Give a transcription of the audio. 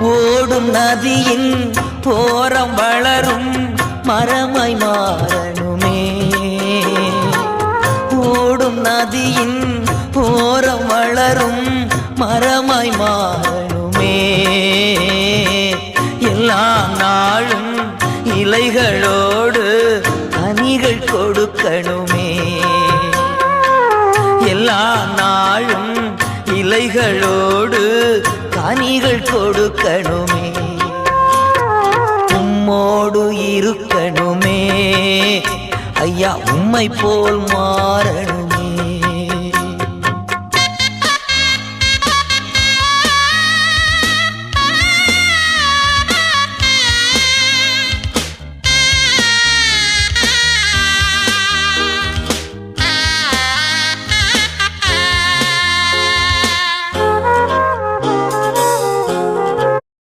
ஓடும் நதியின் போரம் வளரும் மரமாய் மாறணுமே. ஓடும் நதியின் போரம் வளரும் மரமாய் மாறணுமே. எல்லா நாளும் இலைகளோடு கனிகள் கொடுக்கணுமே. எல்லா நாளும் இலைகளோடு கனிகள் கொடுக்கணுமே. உம்மோடு இருக்கணுமே. ஐயா உம்மை போல் மாறணும்.